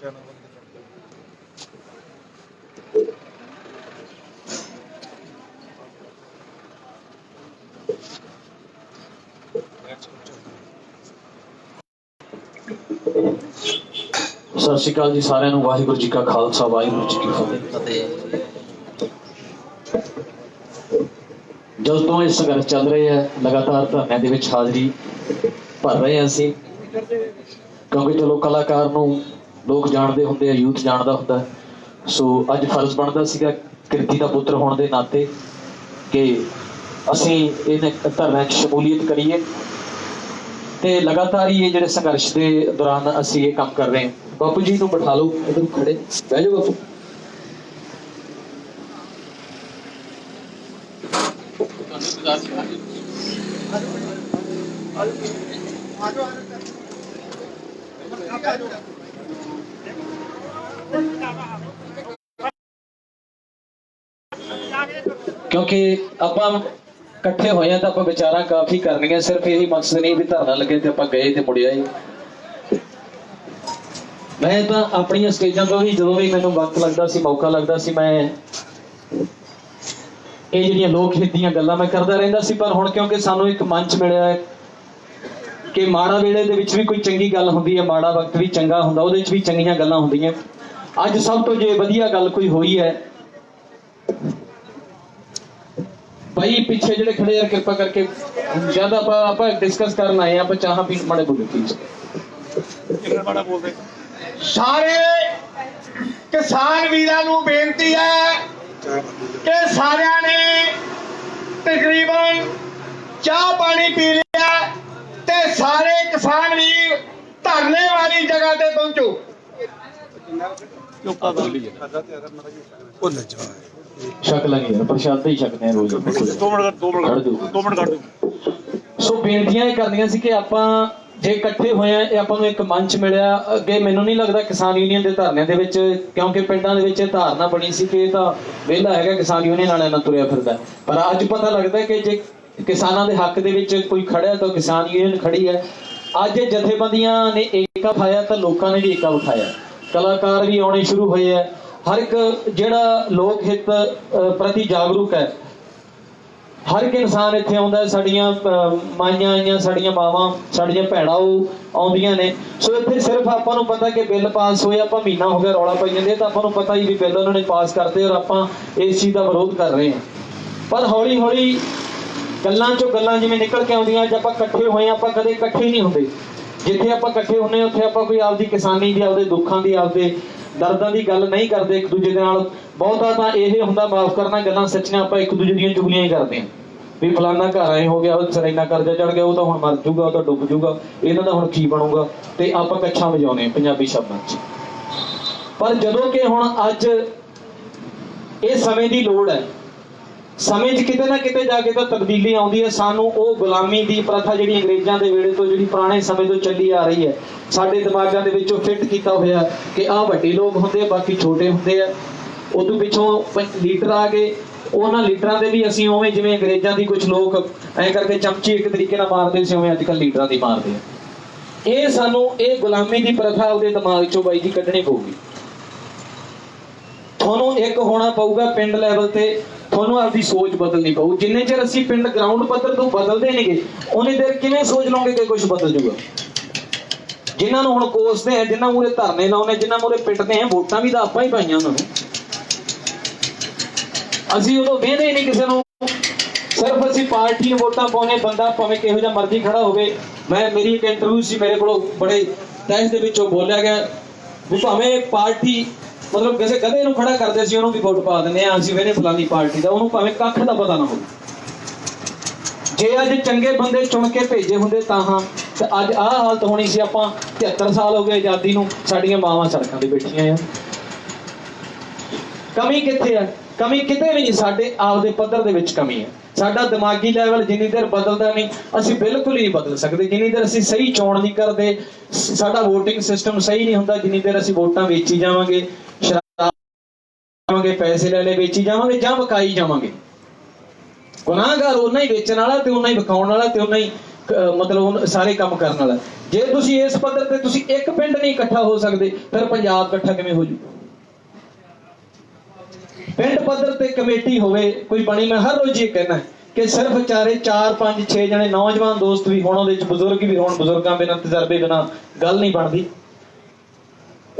ਸਤਿ ਸ਼੍ਰੀ ਅਕਾਲ ਜੀ ਸਾਰਿਆਂ ਨੂੰ, ਵਾਹਿਗੁਰੂ ਜੀ ਕਾ ਖਾਲਸਾ, ਵਾਹਿਗੁਰੂ ਜੀ ਕੀ ਫਤਿਹ। ਜਦੋਂ ਤੋਂ ਇਹ ਸੰਘਰਸ਼ ਚੱਲ ਰਿਹਾ ਹੈ, ਲਗਾਤਾਰ ਧਰਨਿਆਂ ਦੇ ਵਿੱਚ ਹਾਜ਼ਰੀ ਭਰ ਰਹੇ ਹਾਂ ਅਸੀਂ, ਕਿਉਂਕਿ ਚਲੋ ਕਲਾਕਾਰ ਨੂੰ ਲੋਕ ਜਾਣਦੇ ਹੁੰਦੇ ਆ, ਯੂਥ ਜਾਣਦਾ ਹੁੰਦਾ। ਸੋ ਅੱਜ ਫਰਜ਼ ਬਣਦਾ ਸੀਗਾ ਕਿਰਤੀ ਦਾ ਪੁੱਤਰ ਹੋਣ ਦੇ ਨਾਤੇ ਕਿ ਅਸੀਂ ਇਹਨੇ ਧਰਨਿਆਂ 'ਚ ਸ਼ਮੂਲੀਅਤ ਕਰੀਏ। ਤੇ ਲਗਾਤਾਰ ਹੀ ਇਹ ਜਿਹੜੇ ਸੰਘਰਸ਼ ਦੇ ਦੌਰਾਨ ਅਸੀਂ ਇਹ ਕੰਮ ਕਰ ਰਹੇ ਹਾਂ। ਬਾਪੂ ਜੀ ਨੂੰ ਬਿਠਾ ਲਓ ਇਧਰ ਖੜੇ। ਬਹਿ ਜਾਓ ਬਾਪੂ। ਕਿਉਂਕਿ ਆਪਾਂ ਇਕੱਠੇ ਹੋਏ ਆ ਤਾਂ ਆਪਾਂ ਵਿਚਾਰਾਂ ਕਾਫੀ ਕਰਨੀਆਂ, ਸਿਰਫ ਇਹੀ ਮਕਸਦ ਨਹੀਂ ਵੀ ਧਰਨਾ ਲੱਗੇ ਤੇ ਆਪਾਂ ਗਏ ਤੇ ਮੁੜਿਆ ਹੀ। ਮੈਂ ਤਾਂ ਆਪਣੀਆਂ ਸਟੇਜਾਂ ਤੋਂ ਹੀ ਜਦੋਂ ਵੀ ਮੈਨੂੰ ਵਕਤ ਲੱਗਦਾ ਸੀ, ਮੌਕਾ ਲੱਗਦਾ ਸੀ, ਮੈਂ ਇਹ ਜਿਹੜੀਆਂ ਲੋਕ ਹਿੱਤ ਦੀਆਂ ਗੱਲਾਂ ਮੈਂ ਕਰਦਾ ਰਹਿੰਦਾ ਸੀ, ਪਰ ਹੁਣ ਕਿਉਂਕਿ ਸਾਨੂੰ ਇੱਕ ਮੰਚ ਮਿਲਿਆ ਹੈ ਕਿ ਮਾੜਾ ਵੇਲੇ ਦੇ ਵਿੱਚ ਵੀ ਕੋਈ ਚੰਗੀ ਗੱਲ ਹੁੰਦੀ ਹੈ, ਮਾੜਾ ਵਕਤ ਵੀ ਚੰਗਾ ਹੁੰਦਾ, ਉਹਦੇ ਵਿੱਚ ਵੀ ਚੰਗੀਆਂ ਗੱਲਾਂ ਹੁੰਦੀਆਂ। ਅੱਜ ਸਭ ਤੋਂ ਜੇ ਵਧੀਆ ਗੱਲ ਕੋਈ ਹੋਈ ਹੈ ਭਾਈ ਪਿੱਛੇ ਜਿਹੜੇ ਖੜੇ ਯਾਰ ਕਿਰਪਾ ਕਰਕੇ ਜ਼ਿਆਦਾ ਆਪਾਂ ਆਪਾਂ ਡਿਸਕਸ ਕਰਨ ਆਏ ਆ ਆਪਾਂ ਚਾਹਾਂ ਪੀਣ ਮਾੜੇ ਬੋਲੋ ਪਲੀਜ਼ ਸਾਰੇ ਕਿਸਾਨ ਵੀਰਾਂ ਨੂੰ ਬੇਨਤੀ ਹੈ ਕਿ ਸਾਰਿਆਂ ਨੇ ਤਕਰੀਬਨ ਚਾਹ ਪਾਣੀ ਪੀ ਲਿਆ ਤੇ ਸਾਰੇ ਕਿਸਾਨ ਵੀਰ ਧਰਨੇ ਵਾਲੀ ਜਗ੍ਹਾ ਤੇ ਪਹੁੰਚੋ। ਸ਼ੱਕ ਲੱਗੇ ਯਾਰ ਪ੍ਰਸ਼ਾਦ ਹੀ ਛਕਦੇ ਆ ਰੋਜ਼। ਦੋ ਮਿੰਟ ਦੋ ਮਿੰਟ ਖੜ ਜਾਓ। ਦੋ। ਮਿੰਟ ਕੱਢ ਦਿਓ ਸੋ ਬੇਨਤੀਆਂ ਇਹ ਕਰਨੀਆਂ ਸੀ ਕਿ ਆਪਾਂ ਜੇ ਇਕੱਠੇ ਹੋਏ ਆ ਇਹ ਆਪਾਂ ਨੂੰ ਇੱਕ ਮੰਚ ਮਿਲਿਆ। ਅੱਗੇ ਮੈਨੂੰ ਨਹੀਂ ਲੱਗਦਾ ਕਿਸਾਨ ਯੂਨੀਅਨ ਦੇ ਧਰਨਿਆਂ ਦੇ ਵਿੱਚ ਕਿਉਂਕਿ ਪਿੰਡਾਂ ਦੇ ਵਿੱਚ ਇਹ ਧਾਰਨਾ ਬਣੀ ਸੀ ਕਿ ਇਹ ਤਾਂ ਵਿਹਲਾ ਹੈਗਾ ਕਿਸਾਨ ਯੂਨੀਅਨ ਵਾਲਿਆਂ ਨਾਲ ਤੁਰਿਆ ਫਿਰਦਾ। ਪਰ ਅੱਜ ਪਤਾ ਲੱਗਦਾ ਕਿ ਜੇ ਕਿਸਾਨਾਂ ਦੇ ਹੱਕ ਦੇ ਵਿੱਚ ਕੋਈ ਖੜਿਆ ਤਾਂ ਕਿਸਾਨ ਯੂਨੀਅਨ ਖੜੀ ਹੈ। ਅੱਜ ਇਹ ਜਥੇਬੰਦੀਆਂ ਨੇ ਏਕਾ ਉਠਾਇਆ ਤਾਂ ਲੋਕਾਂ ਨੇ ਵੀ ਏਕਾ ਉਠਾਇਆ। ਕਲਾਕਾਰ ਵੀ ਆਉਣੇ ਸ਼ੁਰੂ ਹੋਏ ਆ ਹਰ ਇੱਕ ਜਿਹੜਾ ਲੋਕ ਹਿੱਤ ਪ੍ਰਤੀ ਜਾਗਰੂਕ ਹੈ ਹਰ ਇੱਕ ਇਨਸਾਨ ਇੱਥੇ ਆਉਂਦਾ ਸਾਡੀਆਂ ਮਾਈਆਂ ਆਈਆਂ ਸਾਡੀਆਂ ਮਾਵਾਂ ਸਾਡੀਆਂ ਭੈਣਾਂ ਉਹ ਆਉਂਦੀਆਂ ਨੇ। ਸੋ ਇੱਥੇ ਸਿਰਫ ਆਪਾਂ ਨੂੰ ਪਤਾ ਕਿ ਬਿੱਲ ਪਾਸ ਹੋਏ ਆਪਾਂ ਮਹੀਨਾ ਹੋ ਗਿਆ ਰੌਲਾ ਪਾਈ ਜਾਂਦੇ ਤਾਂ ਆਪਾਂ ਨੂੰ ਪਤਾ ਹੀ ਵੀ ਬਿੱਲ ਉਹਨਾਂ ਨੇ ਪਾਸ ਕਰਤੇ ਔਰ ਆਪਾਂ ਇਸ ਚੀਜ਼ ਦਾ ਵਿਰੋਧ ਕਰ ਰਹੇ ਹਾਂ। ਪਰ ਹੌਲੀ ਹੌਲੀ ਗੱਲਾਂ ਚੋਂ ਗੱਲਾਂ ਜਿਵੇਂ ਨਿਕਲ ਕੇ ਆਉਂਦੀਆਂ ਅੱਜ ਆਪਾਂ ਇਕੱਠੇ ਹੋਏ ਹਾਂ, ਆਪਾਂ ਕਦੇ ਇਕੱਠੇ ਹੀ ਨਹੀਂ ਹੁੰਦੇ। ਜਿੱਥੇ ਆਪਾਂ ਇਕੱਠੇ ਹੁੰਨੇ ਉੱਥੇ ਆਪਾਂ ਕੋਈ ਆਪਦੀ ਕਿਸਾਨੀ ਦੀ ਆਪਦੇ ਦੁੱਖਾਂ ਦੀ ਆਪਦੇ ਦਰਦਾਂ ਦੀ ਗੱਲ ਨਹੀਂ ਕਰਦੇ ਇੱਕ ਦੂਜੇ ਦੇ ਨਾਲ, ਬਹੁਤਾ ਤਾਂ ਇਹ ਹੁੰਦਾ ਮਾਫ ਕਰਨਾ ਗੱਲਾਂ ਸੱਚੀਆਂ ਆਪਾਂ ਇੱਕ ਦੂਜੇ ਦੀਆਂ ਚੁਗਲੀਆਂ ਹੀ ਕਰਦੇ ਹਾਂ। ਵੀ ਫਲਾਨਾ ਘਰ ਆਏ ਹੋ ਗਿਆ ਉਹ ਸਰੈਨਾ ਕਰਜ਼ਾ ਚੜ ਗਿਆ, ਉਹ ਤਾਂ ਹੁਣ ਮਰ ਜੂਗਾ, ਉਹ ਤਾਂ ਡੁੱਬ ਜੂਗਾ, ਇਹਨਾਂ ਦਾ ਹੁਣ ਕੀ ਬਣੂਗਾ? ਤੇ ਆਪਾਂ ਕੱਛਾ ਵਜਾਉਨੇ ਹਾਂ ਪੰਜਾਬੀ ਸ਼ਬਦਾਂ 'ਚ। ਪਰ ਜਦੋਂ ਕਿ ਹੁਣ ਅੱਜ ਇਹ ਸਮੇਂ ਦੀ ਲੋੜ ਹੈ ਸਮੇਂ 'ਚ ਕਿਤੇ ਨਾ ਕਿਤੇ ਜਾ ਕੇ ਤਾਂ ਤਬਦੀਲੀ ਆਉਂਦੀ ਹੈ। ਸਾਨੂੰ ਉਹ ਗੁਲਾਮੀ ਦੀ ਪ੍ਰਥਾ ਜਿਹੜੀ ਅੰਗਰੇਜ਼ਾਂ ਦੇ ਵੇਲੇ ਤੋਂ, ਜਿਹੜੀ ਪੁਰਾਣੇ ਸਮੇਂ ਤੋਂ ਚੱਲੀ ਆ ਰਹੀ ਹੈ। ਸਾਡੇ ਦਿਮਾਗਾਂ ਦੇ ਵਿੱਚੋਂ ਫਿੱਟ ਕੀਤਾ ਹੋਇਆ ਕਿ ਆਹ ਵੱਡੇ ਲੋਕ ਹੁੰਦੇ ਬਾਕੀ ਛੋਟੇ ਹੁੰਦੇ ਆ। ਉਦੋਂ ਪਿੱਛੋਂ ਲੀਡਰ ਆ ਗਏ। ਉਹਨਾਂ ਲੀਡਰਾਂ ਦੇ ਵੀ ਅਸੀਂ ਉਵੇਂ ਜਿਵੇਂ ਅੰਗਰੇਜ਼ਾਂ ਦੀ ਕੁਝ ਲੋਕ ਐਂ ਕਰਕੇ ਚਮਚੀ ਇੱਕ ਤਰੀਕੇ ਨਾਲ ਮਾਰਦੇ ਸੀ, ਉਵੇਂ ਅੱਜ ਕੱਲ੍ਹ ਲੀਡਰਾਂ ਦੀ ਮਾਰਦੇ ਆ। ਇਹ ਸਾਨੂੰ, ਇਹ ਗੁਲਾਮੀ ਦੀ ਪ੍ਰਥਾ ਉਹਦੇ ਦਿਮਾਗ 'ਚੋਂ ਬਾਈ ਜੀ ਕੱਢਣੀ ਪਊਗੀ। ਤੁਹਾਨੂੰ ਇੱਕ ਹੋਣਾ ਪਊਗਾ ਪਿੰਡ ਲੈਵਲ ਤੇ। ਤੁਹਾਨੂੰ ਆਪਦੀ ਸੋਚ ਬਦਲਣੀ ਪਊ। ਜਿੰਨੇ ਚਿਰ ਅਸੀਂ ਪਿੰਡ ਗਰਾਊਂਡ ਪੱਧਰ ਤੋਂ ਬਦਲਦੇ ਨਹੀਂਗੇ ਉਹਨੇ ਦੇਰ ਕਿਵੇਂ ਸੋਚ ਲਓਗੇ ਕਿ ਕੁਝ ਬਦਲ ਜਾਊਗਾ ਜਿਨ੍ਹਾਂ ਨੂੰ ਹੁਣ ਕੋਸਦੇ ਆ, ਜਿਨ੍ਹਾਂ ਮੂਰੇ ਧਰਨੇ ਲਾਉਨੇ ਜਿਨ੍ਹਾਂ ਮੂਰੇ ਪਿੱਟਦੇ ਆ, ਵੋਟਾਂ ਵੀ ਤਾਂ ਆਪਾਂ ਹੀ ਪਾਈਆਂ ਉਹਨਾਂ ਨੂੰ। ਅਸੀਂ ਉਦੋਂ ਵੇਹਦੇ ਹੀ ਨਹੀਂ ਕਿਸੇ ਨੂੰ। ਸਿਰਫ ਅਸੀਂ ਪਾਰਟੀ ਨੂੰ ਵੋਟਾਂ ਪਾਉਣੇ ਬੰਦਾ ਭਾਵੇਂ ਕਿਹੋ ਜਿਹਾ ਮਰਜ਼ੀ ਖੜਾ ਹੋਵੇ। ਮੈਂ, ਮੇਰੀ ਇੱਕ ਇੰਟਰਵਿਊ ਸੀ, ਮੇਰੇ ਕੋਲੋਂ ਬੜੇ ਤਹਿਸ ਦੇ ਵਿੱਚੋਂ ਬੋਲਿਆ ਗਿਆ, ਵੀ ਭਾਵੇਂ ਪਾਰਟੀ ਮਤਲਬ ਕਿਸੇ ਗਧੇ ਨੂੰ ਖੜਾ ਕਰਦੇ ਸੀ, ਉਹਨੂੰ ਵੀ ਵੋਟ ਪਾ ਦਿੰਦੇ ਆ ਅਸੀਂ ਵੇਨੇ ਫਲਾਨੀ ਪਾਰਟੀ ਦਾ, ਉਹਨੂੰ ਭਾਵੇਂ ਕੱਖ ਦਾ ਪਤਾ ਨਾ ਹੋਵੇ। ਜੇ ਅੱਜ ਚੰਗੇ ਬੰਦੇ ਚੁਣ ਕੇ ਭੇਜੇ ਹੁੰਦੇ ਤਾਂ ਹਾਂ, ਤੇ ਅੱਜ ਆਹ ਹਾਲਤ ਹੋਣੀ ਸੀ ਆਪਾਂ 73 ਸਾਲ ਹੋ ਗਏ ਆਜ਼ਾਦੀ ਨੂੰ, ਸਾਡੀਆਂ ਮਾਵਾਂ ਸੜਕਾਂ ਤੇ ਬੈਠੀਆਂ ਆ। ਕਮੀ ਕਿੱਥੇ ਹੈ ਕਮੀ ਕਿਤੇ ਵੀ ਨਹੀਂ, ਸਾਡੇ ਆਪਦੇ ਪੱਧਰ ਦੇ ਵਿੱਚ ਕਮੀ ਹੈ ਸਾਡਾ ਦਿਮਾਗੀ ਲੈਵਲ ਜਿੰਨੀ ਦੇਰ ਬਦਲਦਾ ਨਹੀਂ, ਅਸੀਂ ਬਿਲਕੁਲ ਹੀ ਨਹੀਂ ਬਦਲ ਸਕਦੇ। ਜਿੰਨੀ ਦੇਰ ਅਸੀਂ ਸਹੀ ਚੋਣ ਨਹੀਂ ਕਰਦੇ, ਸਾਡਾ VOTING ਸਿਸਟਮ ਸਹੀ ਨਹੀਂ ਹੁੰਦਾ, ਜਿੰਨੀ ਦੇਰ ਅਸੀਂ ਵੋਟਾਂ ਵੇਚੀ ਜਾਵਾਂਗੇ। ਜਾਵਾਂਗੇ, ਪੈਸੇ ਲੈ ਲੈ, ਵੇਚੀ ਜਾਵਾਂਗੇ ਜਾਂ ਵਕਾਈ ਜਾਵਾਂਗੇ। ਗੁਨਾਹਗਾਰ ਉਹਨਾਂ ਹੀ ਵੇਚਣ ਵਾਲਾ ਤੇ ਉਹਨਾਂ ਹੀ ਵਿਕਾਉਣ ਵਾਲਾ ਤੇ ਉਹਨਾਂ ਹੀ ਮਤਲਬ ਸਾਰੇ ਕੰਮ ਕਰਨ ਵਾਲਾ। ਜੇ ਤੁਸੀਂ ਇਸ ਪੱਧਰ ਤੇ ਤੁਸੀਂ ਇੱਕ ਪਿੰਡ ਨਹੀਂ ਇਕੱਠਾ ਹੋ ਸਕਦੇ, ਫਿਰ ਪੰਜਾਬ ਇਕੱਠਾ ਕਿਵੇਂ ਹੋ ਜੂ? ਪਿੰਡ ਪੱਧਰ ਤੇ ਕਮੇਟੀ ਹੋਵੇ, ਕੋਈ ਬਣੀ, ਮੈਂ ਹਰ ਰੋਜ਼ ਇਹ ਕਹਿਣਾ ਕਿ ਸਿਰਫ ਚਾਰੇ 4 5 6 ਜਣੇ ਨੌਜਵਾਨ ਦੋਸਤ ਵੀ ਹੋਣ, ਉਹਦੇ ਵਿੱਚ ਬਜ਼ੁਰਗ ਵੀ ਹੋਣ, ਬਜ਼ੁਰਗਾਂ ਬਿਨਾਂ, ਤਜਰਬੇ ਬਿਨਾਂ ਗੱਲ ਨਹੀਂ ਬਣਦੀ।